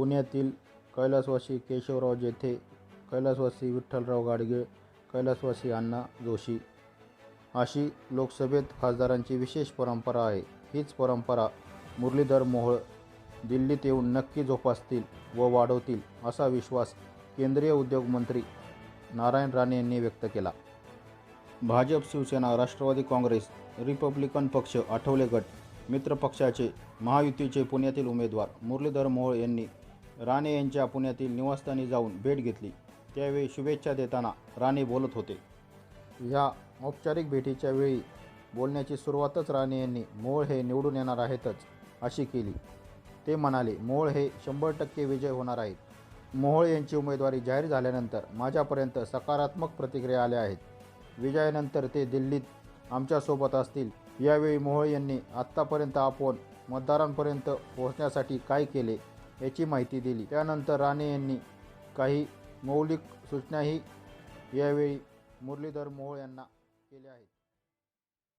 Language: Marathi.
पुण्यातील कैलासवासी केशवराव जेथे कैलासवासी विठ्ठलराव गाडगीळ कैलासवासी अण्णा जोशी अशी लोकसभेत खासदारांची विशेष परंपरा आहे. हीच परंपरा मुरलीधर मोहोळ दिल्लीत येऊन नक्की जोपासतील व वाढवतील असा विश्वास केंद्रीय उद्योगमंत्री नारायण राणे यांनी व्यक्त केला. भाजप शिवसेना राष्ट्रवादी काँग्रेस रिपब्लिकन पक्ष आठवले गट मित्र पक्षाचे महायुतीचे पुण्यातील उमेदवार मुरलीधर मोहोळ यांनी राणे यांच्या पुण्यातील निवासस्थानी जाऊन भेट घेतली. त्यावेळी शुभेच्छा देताना राणे बोलत होते. या औपचारिक भेटीच्या वेळी बोलण्याची सुरुवातच राणे यांनी मोळ हे निवडून येणार आहेतच अशी केली. ते म्हणाले मोळ हे शंभर टक्के विजय होणार आहेत मोहोळ यांची उमेदवारी जाहीर झाल्यानंतर माझ्यापर्यंत सकारात्मक प्रतिक्रिया आल्या आहेत. विजयानंतर ते दिल्लीत आमच्यासोबत असतील. यावेळी मोहोळ यांनी आत्तापर्यंत आपण मतदारांपर्यंत पोहोचण्यासाठी काय केले याची माहिती दिली. त्यानंतर राणे यांनी काही मौलिक सूचनाही यावेळी मुरलीधर मोहोळ यांना केल्या आहेत.